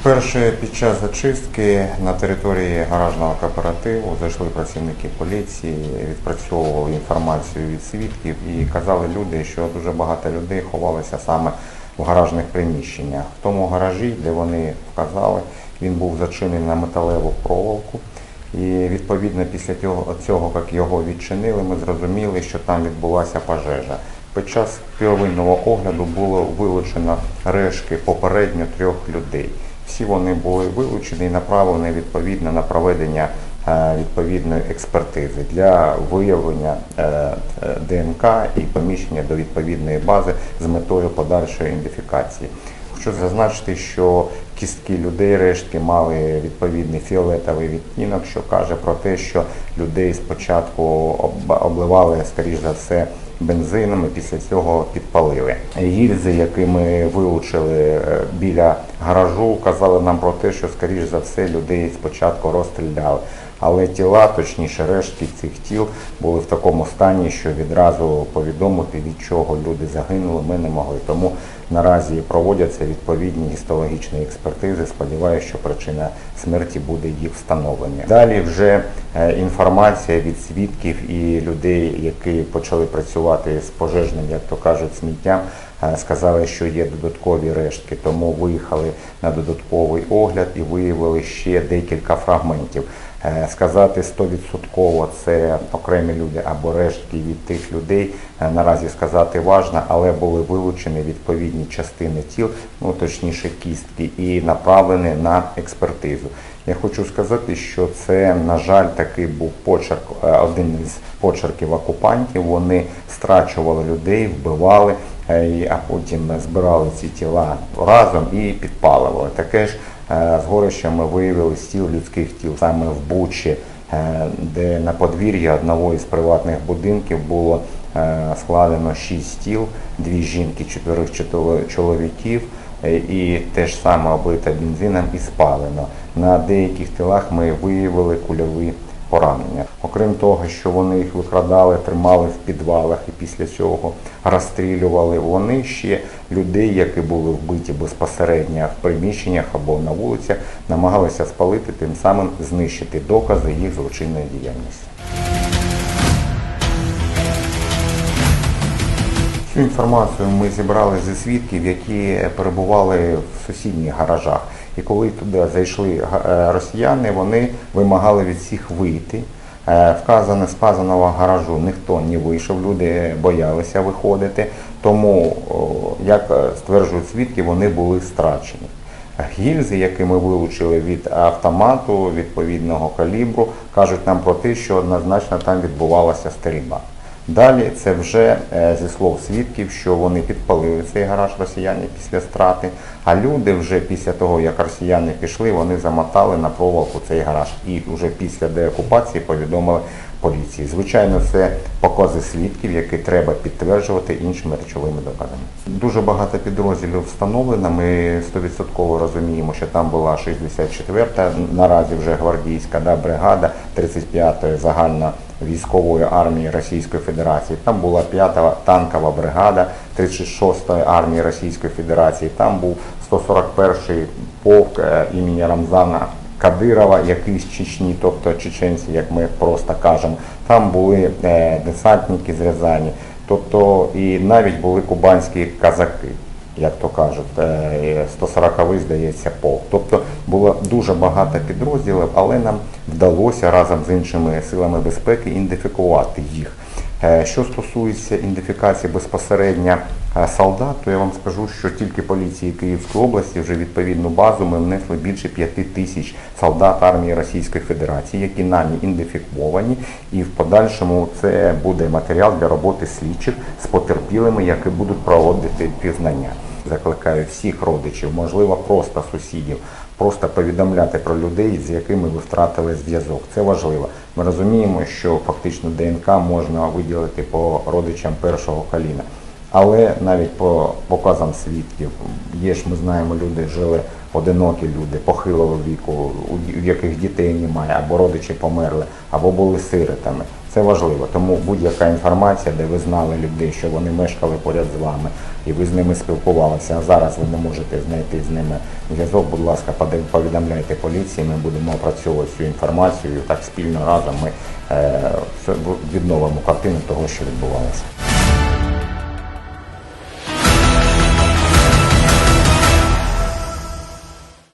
Вперше під час зачистки на території гаражного кооперативу зайшли працівники поліції, відпрацьовували інформацію від свідків і казали люди, що дуже багато людей ховалися саме в гаражних приміщеннях. В тому гаражі, де вони вказали, він був зачинений на металеву проволоку. І відповідно після цього, як його відчинили, ми зрозуміли, що там відбулася пожежа. Під час первинного огляду було вилучено рештки попередньо трьох людей. Всі вони були вилучені і направлені відповідно на проведення е, відповідної експертизи для виявлення е, е, ДНК і поміщення до відповідної бази з метою подальшої ідентифікації. Хочу зазначити, що кістки людей рештки мали відповідний фіолетовий відтінок, що каже про те, що людей спочатку обливали, скоріш за все, бензином і після цього підпалили. Гільзи, які ми вилучили е, біля гаражу, казали нам про те, що, скоріш за все, людей спочатку розстріляли. Але тіла, точніше, рештки цих тіл були в такому стані, що відразу повідомити, від чого люди загинули, ми не могли. Тому наразі проводяться відповідні гістологічні експертизи. Сподіваюся, що причина смерті буде їх встановлення. Далі вже е, інформація від свідків і людей, які почали працювати з пожежним, як то кажуть, сміттям. Е, Сказали, що є додаткові рештки, тому виїхали на додатковий огляд і виявили ще декілька фрагментів. Е, Сказати 100% це окремі люди або рештки від тих людей е, наразі сказати важно, але були вилучені відповідні частини тіл, ну точніше кістки, і направлені на експертизу. Я хочу сказати, що це, на жаль, такий був почерк, е, один із почерків окупантів. Вони страчували людей, вбивали, е, а потім збирали ці тіла разом і підпалювали. Таке ж е, згорище ми виявили стіл людських тіл саме в Бучі, де на подвір'ї одного із приватних будинків було складено шість тіл, дві жінки, чотирьох чоловіків. І те ж саме облите бензином і спалено. На деяких тілах ми виявили кульові поранення. Окрім того, що вони їх викрадали, тримали в підвалах і після цього розстрілювали, вони ще людей, які були вбиті безпосередньо в приміщеннях або на вулицях, намагалися спалити, тим самим знищити докази їх злочинної діяльності. Цю інформацію ми зібрали зі свідків, які перебували в сусідніх гаражах. І коли туди зайшли е, росіяни, вони вимагали від всіх вийти. Е, Вказане з вказаного гаражу ніхто не вийшов, люди боялися виходити. Тому, як е, стверджують свідки, вони були страчені. Гільзи, які ми вилучили від автомату відповідного калібру, кажуть нам про те, що однозначно там відбувалася стрільба. Далі це вже е, зі слов свідків, що вони підпалили цей гараж росіяни після страти. А люди вже після того, як росіяни пішли, вони замотали на проволоку цей гараж і вже після деокупації повідомили поліції. Звичайно, це покази свідків, які треба підтверджувати іншими речовими доказами. Дуже багато підрозділів встановлено. Ми 100% розуміємо, що там була 64-та, наразі вже гвардійська да, бригада 35-ї загальна військової армії Російської Федерації. Там була 5-та танкова бригада 36-ї армії Російської Федерації. Там був 141-й полк е, імені Рамзана Кадирова, який з Чечні, тобто чеченці, як ми просто кажемо. Там були е, десантники з Рязані, тобто і навіть були кубанські казаки як то кажуть, е, 140-й, здається, полк. Тобто було дуже багато підрозділів, але нам вдалося разом з іншими силами безпеки ідентифікувати їх. Е, Що стосується ідентифікації безпосередньо е, солдат, то я вам скажу, що тільки поліції Київської області вже відповідну базу ми внесли більше 5 тисяч солдат армії Російської Федерації, які нами ідентифіковані, і в подальшому це буде матеріал для роботи слідчих з потерпілими, які будуть проводити пізнання. Закликаю всіх родичів, можливо, просто сусідів, просто повідомляти про людей, з якими ви втратили зв'язок. Це важливо. Ми розуміємо, що фактично ДНК можна виділити по родичам першого коліна. Але навіть по показам свідків, є ж, ми знаємо, люди жили одинокі люди похилого віку, у яких дітей немає, або родичі померли, або були сиротами. Це важливо, тому будь-яка інформація, де ви знали людей, що вони мешкали поряд з вами, і ви з ними спілкувалися, а зараз ви не можете знайти з ними зв'язок, будь ласка, повідомляйте поліції, ми будемо опрацьовувати цю інформацію, так спільно разом ми е, відновимо картину того, що відбувалося.